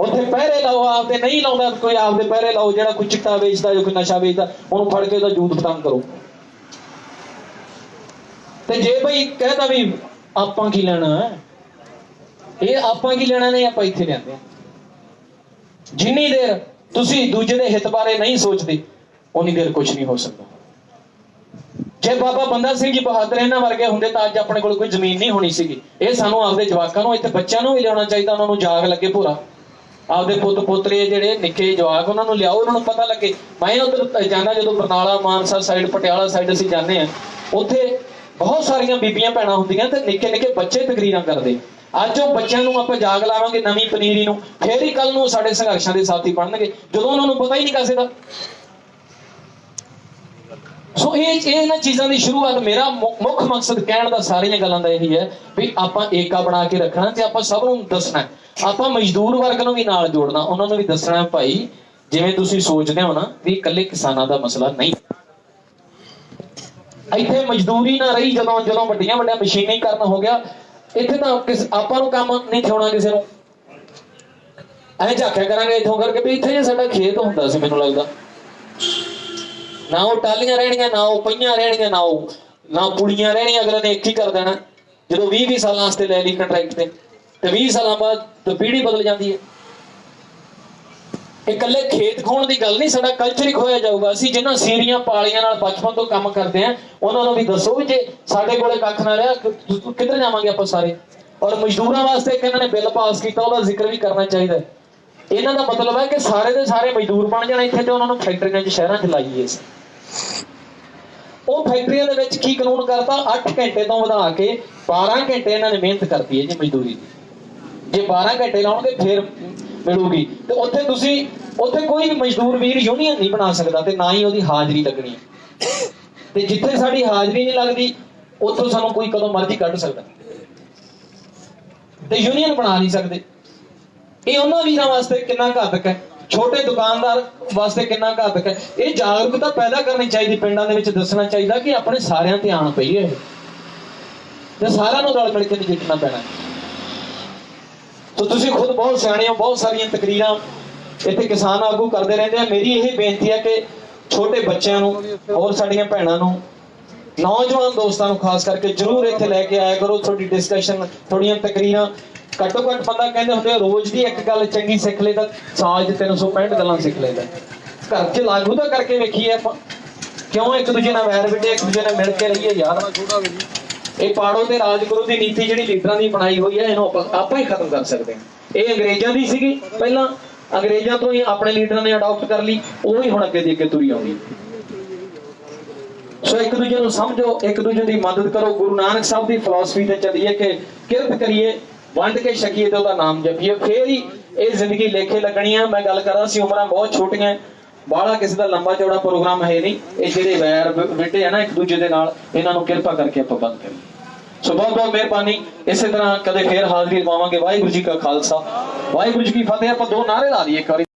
ਉੱਥੇ ਪਹਿਰੇ ਲਾਓ, ਆਪਦੇ ਨਹੀਂ ਲਾਉਂਦਾ ਕੋਈ, ਆਪਦੇ ਪਹਿਰੇ ਲਾਓ, ਜਿਹੜਾ ਕੋਈ ਚਿੱਟਾ ਵੇਚਦਾ ਜਾਂ ਕੋਈ ਨਸ਼ਾ ਵੇਚਦਾ, ਉਹਨੂੰ ਫੜ ਕੇ ਉਹਦਾ ਜੂਤ ਬਤੰਗ ਕਰੋ। ਤੇ ਜੇ ਭਾਈ ਕਹਤਾ ਵੀ ਆਪਾਂ ਕੀ ਲੈਣਾ ਇਹ ਆਪਾਂ ਕੀ ਲੈਣਾ ਨੇ, ਆਪਾਂ ਇੱਥੇ ਲਿਆਂਦੇ ਹਾਂ। ਜਿੰਨੀ ਦੇਰ ਤੁਸੀਂ ਦੂਜੇ ਦੇ ਹਿੱਤ ਬਾਰੇ ਨਹੀਂ ਸੋਚਦੇ ਉਨੀ ਦੇਰ ਕੁਝ ਨਹੀਂ ਹੋ ਸਕਦਾ। ਜੇ ਬਾਬਾ ਬੰਦਾ ਸਿੰਘ ਜੀ ਬਹਾਦਰ ਇਹਨਾਂ ਵਰਗੇ ਹੁੰਦੇ ਤਾਂ ਅੱਜ ਆਪਣੇ ਕੋਲ ਕੋਈ ਜ਼ਮੀਨ ਨਹੀਂ ਹੋਣੀ ਸੀਗੀ। ਇਹ ਸਾਨੂੰ ਆਪਦੇ ਜਵਾਕਾਂ ਨੂੰ, ਇੱਥੇ ਬੱਚਿਆਂ ਨੂੰ ਵੀ ਲਿਆਉਣਾ ਚਾਹੀਦਾ, ਉਹਨਾਂ ਨੂੰ ਜਾਗ ਲੱਗੇ ਪੂਰਾ ਆਪਦੇ ਪੁੱਤ ਪੋਤਰੇ ਜਿਹੜੇ ਨਿੱਕੇ ਜਵਾਕ, ਉਹਨਾਂ ਨੂੰ ਲਿਆਓ, ਉਹਨਾਂ ਨੂੰ ਪਤਾ ਲੱਗੇ। ਮੈਂ ਉਧਰ ਜਾਂਦਾ ਜਦੋਂ ਬਰਨਾਲਾ, ਮਾਨਸਾ ਸਾਈਡ ਪਟਿਆਲਾ ਸਾਈਡ ਅਸੀਂ ਜਾਂਦੇ ਆ ਉੱਥੇ ਬਹੁਤ ਸਾਰੀਆਂ ਬੀਬੀਆਂ ਭੈਣਾਂ ਹੁੰਦੀਆਂ ਤੇ ਨਿੱਕੇ ਨਿੱਕੇ ਬੱਚੇ ਤਕਰੀਰਾਂ ਕਰਦੇ। ਅੱਜ ਉਹ ਬੱਚਿਆਂ ਨੂੰ ਆਪਾਂ ਜਾਗ ਲਾਵਾਂਗੇ ਨਵੀਂ ਪਨੀਰੀ ਨੂੰ, ਫੇਰ ਹੀ ਕੱਲ ਨੂੰ ਸਾਡੇ ਸੰਘਰਸ਼ਾਂ ਦੇ ਸਾਥੀ ਬਣਨਗੇ। ਜਦੋਂ ਉਹਨਾਂ ਨੂੰ ਪਤਾ ਹੀ ਨਹੀਂ ਕਾਸੇ ਦਾ। ਸੋ ਇਹ ਇਹਨਾਂ ਚੀਜ਼ਾਂ ਦੀ ਸ਼ੁਰੂਆਤ ਮੇਰਾ ਮੁੱਖ ਮਕਸਦ ਕਹਿਣ ਦਾ ਸਾਰੀਆਂ ਗੱਲਾਂ ਦਾ ਇਹੀ ਹੈ ਵੀ ਆਪਾਂ ਏਕਾ ਬਣਾ ਕੇ ਰੱਖਣਾ ਤੇ ਆਪਾਂ ਸਭ ਨੂੰ ਦੱਸਣਾ ਆਪਾਂ ਮਜ਼ਦੂਰ ਵਰਗ ਨੂੰ ਵੀ ਨਾਲ ਜੋੜਨਾ, ਉਹਨਾਂ ਨੂੰ ਵੀ ਦੱਸਣਾ ਭਾਈ, ਜਿਵੇਂ ਤੁਸੀਂ ਸੋਚਦੇ ਹੋ ਨਾ ਵੀ ਇਕੱਲੇ ਕਿਸਾਨਾਂ ਦਾ ਮਸਲਾ ਨਹੀਂ। ਇੱਥੇ ਮਜ਼ਦੂਰੀ ਨਾ ਰਹੀ ਜਦੋਂ ਜਦੋਂ ਵੱਡੀਆਂ ਵੱਡੀਆਂ ਮਸ਼ੀਨੀਕਰਨ ਹੋ ਗਿਆ ਇੱਥੇ ਤਾਂ ਕਿਸ ਆਪਾਂ ਨੂੰ ਕੰਮ ਨਹੀਂ ਥਿਉਣਾ ਕਿਸੇ ਨੂੰ। ਐਂ ਝਾਕਿਆ ਕਰਾਂਗੇ ਇੱਥੋਂ ਕਰਕੇ ਵੀ ਇੱਥੇ ਜੇ ਸਾਡਾ ਖੇਤ ਹੁੰਦਾ ਸੀ, ਮੈਨੂੰ ਲੱਗਦਾ। ਨਾ ਉਹ ਟਾਲੀਆਂ ਰਹਿਣੀਆਂ, ਨਾ ਉਹ ਪਈਆਂ ਰਹਿਣੀਆਂ, ਨਾ ਉਹ ਨਾ ਪੁੜੀਆਂ ਰਹਿਣੀਆਂ, ਅਗਲੇ ਨੇ ਇੱਕ ਹੀ ਕਰ ਦੇਣਾ। ਜਦੋਂ 20 20 ਸਾਲਾਂ ਵਾਸਤੇ ਲੈ ਲਈ ਕੰਟਰੈਕਟ ਤੇ। ਤੇ 20 ਸਾਲਾਂ ਬਾਅਦ ਤੇ ਪੀੜ੍ਹੀ ਬਦਲ ਜਾਂਦੀ ਹੈ। ਇਕੱਲੇ ਖੇਤ ਖੋਣ ਦੀ ਗੱਲ ਨਹੀਂ, ਸਾਡਾ ਕਲਚਰ ਹੀ ਖੋਇਆ ਜਾਊਗਾ। ਅਸੀਂ ਜਿਨ੍ਹਾਂ ਸੀਰੀਆਂ ਪਾਲੀਆਂ ਨਾਲ ਬਚਪਨ ਤੋਂ ਕੰਮ ਕਰਦੇ ਆ ਉਹਨਾਂ ਨੂੰ ਵੀ ਦੱਸੋ ਵੀ ਜੇ ਸਾਡੇ ਕੋਲੇ ਕੱਖ ਨਾ ਰਿਹਾ ਕਿੱਧਰ ਜਾਵਾਂਗੇ ਆਪਾਂ ਸਾਰੇ? ਔਰ ਮਜ਼ਦੂਰਾਂ ਵਾਸਤੇ ਇੱਕ ਇਹਨਾਂ ਨੇ ਬਿੱਲ ਪਾਸ ਕੀਤਾ, ਉਹਦਾ ਜ਼ਿਕਰ ਵੀ ਕਰਨਾ ਚਾਹੀਦਾ ਇਹਨਾਂ ਦਾ ਮਤਲਬ ਹੈ ਕਿ ਸਾਰੇ ਦੇ ਸਾਰੇ ਮਜ਼ਦੂਰ ਬਣ ਜਾਣ, ਇੱਥੇ ਤੇ ਉਹਨਾਂ ਨੂੰ ਫੈਕਟਰੀਆਂ 'ਚ ਸ਼ਹਿਰਾਂ 'ਚ ਲਾਈਏ ਉਹ ਫੈਕਟਰੀਆਂ ਦੇ ਵਿੱਚ ਕੀ ਕਾਨੂੰਨ ਕਰਤਾ? 8 ਘੰਟੇ ਤੋਂ ਵਧਾ ਕੇ 12 ਘੰਟੇ ਇਹਨਾਂ ਨੇ ਮਿਹਨਤ ਕਰਤੀ ਹੈ ਜੀ ਮਜ਼ਦੂਰੀ ਦੀ। ਜੇ 12 ਘੰਟੇ ਲਾਉਣਗੇ, ਫਿਰ ਮਿਲੂਗੀ। ਤੇ ਉੱਥੇ ਤੁਸੀਂ, ਉੱਥੇ ਕੋਈ ਮਜ਼ਦੂਰ ਵੀਰ ਯੂਨੀਅਨ ਨਹੀਂ ਬਣਾ ਸਕਦਾ ਤੇ ਨਾ ਹੀ ਉਹਦੀ ਹਾਜ਼ਰੀ ਲੱਗਣੀ। ਤੇ ਜਿੱਥੇ ਸਾਡੀ ਹਾਜ਼ਰੀ ਨਹੀਂ ਲੱਗਦੀ, ਉੱਥੋਂ ਸਾਨੂੰ ਕੋਈ ਕਦੋਂ ਮਰਜ਼ੀ ਕੱਢ ਸਕਦਾ। ਤੇ ਯੂਨੀਅਨ ਬਣਾ ਨਹੀਂ ਸਕਦੇ। ਇਹ ਉਹਨਾਂ ਵੀਰਾਂ ਵਾਸਤੇ ਕਿੰਨਾ ਘਾਤਕ ਹੈ? ਛੋਟੇ ਦੁਕਾਨਦਾਰ ਵਾਸਤੇ ਕਿੰਨਾ ਘਾਤਕ ਹੈ? ਇਹ ਜਾਗਰੂਕਤਾ ਪੈਦਾ ਕਰਨੀ ਚਾਹੀਦੀ, ਪਿੰਡਾਂ ਦੇ ਵਿੱਚ ਦੱਸਣਾ ਚਾਹੀਦਾ ਕਿ ਆਪਣੇ ਸਾਰਿਆਂ ਤੇ ਆਣ ਪਈ ਹੈ ਤੇ ਸਾਰਿਆਂ ਨੂੰ ਰਲ ਮਿਲ ਕੇ ਨਜਿੱਠਣਾ ਪੈਣਾ ਹੈ। ਤੋ ਤੁਸੀਂ ਖੁਦ ਬਹੁਤ ਸਿਆਣੇ ਹੋ ਬਹੁਤ ਸਾਰੀਆਂ ਤਕਰੀਰਾਂ ਇੱਥੇ ਕਿਸਾਨ ਆਗੂ ਕਰਦੇ ਰਹਿੰਦੇ ਆ। ਮੇਰੀ ਇਹ ਬੇਨਤੀ ਹੈ ਕਿ ਛੋਟੇ ਬੱਚਿਆਂ ਨੂੰ ਹੋਰ ਸਾਡੀਆਂ ਭੈਣਾਂ ਨੂੰ ਨੌਜਵਾਨ ਦੋਸਤਾਂ ਨੂੰ ਖਾਸ ਕਰਕੇ ਜਰੂਰ ਇੱਥੇ ਲੈ ਕੇ ਆਇਆ ਕਰੋ। ਤੁਹਾਡੀ ਡਿਸਕਸ਼ਨ ਥੋੜੀਆਂ ਤਕਰੀਰਾਂ ਘੱਟੋ ਘੱਟ ਬੰਦਾ ਕਹਿੰਦੇ ਹੁੰਦੇ ਆ, ਰੋਜ਼ ਦੀ ਇੱਕ ਗੱਲ ਚੰਗੀ ਸਿੱਖ ਲੈ ਤਾਂ ਸਾਲ 'ਚ 365 ਗੱਲਾਂ ਸਿੱਖ ਲੈਂਦਾ ਘਰ 'ਚ ਲਾਗੂ ਤਾਂ ਕਰਕੇ ਵੇਖੀਏ ਆਪਾਂ। ਕਿਉਂ ਇੱਕ ਦੂਜੇ ਨਾਲ ਵੈਰ ਵਿਟੇ ਇੱਕ ਦੂਜੇ ਨਾਲ ਮਿਲ ਕੇ ਰਹੀਏ ਯਾਰ? ਇਹ ਪਾੜੋ ਤੇ ਰਾਜਗੁਰੂ ਦੀ ਨੀਤੀ ਜਿਹੜੀ ਲੀਡਰਾਂ ਦੀ ਬਣਾਈ ਹੋਈ ਹੈ, ਇਹਨੂੰ ਆਪਾਂ ਆਪਾਂ ਹੀ ਖਤਮ ਕਰ ਸਕਦੇ ਹਾਂ। ਇਹ ਅੰਗਰੇਜ਼ਾਂ ਦੀ ਸੀਗੀ। ਪਹਿਲਾਂ ਅੰਗਰੇਜ਼ਾਂ ਤੋਂ ਹੀ ਆਪਣੇ ਲੀਡਰਾਂ ਨੇ ਅਡਾਪਟ ਕਰ ਲਈ, ਉਹ ਹੀ ਹੁਣ ਅੱਗੇ ਦੀ ਅੱਗੇ ਤੁਰੀ ਆਉਂਦੀ। ਸੋ ਇੱਕ ਦੂਜੇ ਨੂੰ ਸਮਝੋ, ਇੱਕ ਦੂਜੇ ਦੀ ਮਦਦ ਕਰੋ। ਗੁਰੂ ਨਾਨਕ ਸਾਹਿਬ ਦੀ ਫਿਲਾਸਫੀ ਤੇ ਚੱਲੀਏ ਕਿ ਕਿਰਤ ਕਰੀਏ, ਵੰਡ ਕੇ ਛਕੀਏ ਤੇ ਉਹਦਾ ਨਾਮ ਜਪੀਏ। ਫੇਰ ਹੀ ਇਹ ਜ਼ਿੰਦਗੀ ਲੇਖੇ ਲੱਗਣੀ ਆ। ਮੈਂ ਗੱਲ ਕਰਦਾ ਸੀ, ਉਮਰਾਂ ਬਹੁਤ ਛੋਟੀਆਂ। ਬਾਹਲਾ ਕਿਸੇ ਦਾ ਲੰਬਾ ਚੌੜਾ ਪ੍ਰੋਗਰਾਮ ਹੈ ਨਹੀਂ। ਇਹ ਜਿਹੜੇ ਵੈਰ ਵਿਟੇ ਆ ਨਾ ਇੱਕ ਦੂਜੇ ਦੇ ਨਾਲ, ਇਹਨਾਂ ਨੂੰ ਕਿਰਪਾ ਕਰਕੇ ਆਪਾਂ ਬੰਦ ਕਰੀਏ। ਸੋ ਬਹੁਤ ਬਹੁਤ ਮਿਹਰਬਾਨੀ। ਇਸੇ ਤਰ੍ਹਾਂ ਕਦੇ ਫੇਰ ਹਾਜ਼ਰੀ ਲਵਾਵਾਂਗੇ ਵਾਹਿਗੁਰੂ ਜੀ ਕਾ ਖਾਲਸਾ। ਵਾਹਿਗੁਰੂ ਜੀ ਕੀ ਫਤਿਹ। ਆਪਾਂ ਦੋ ਨਾਰੇ ਲਾ ਲਈਏ ਇੱਕ ਵਾਰੀ।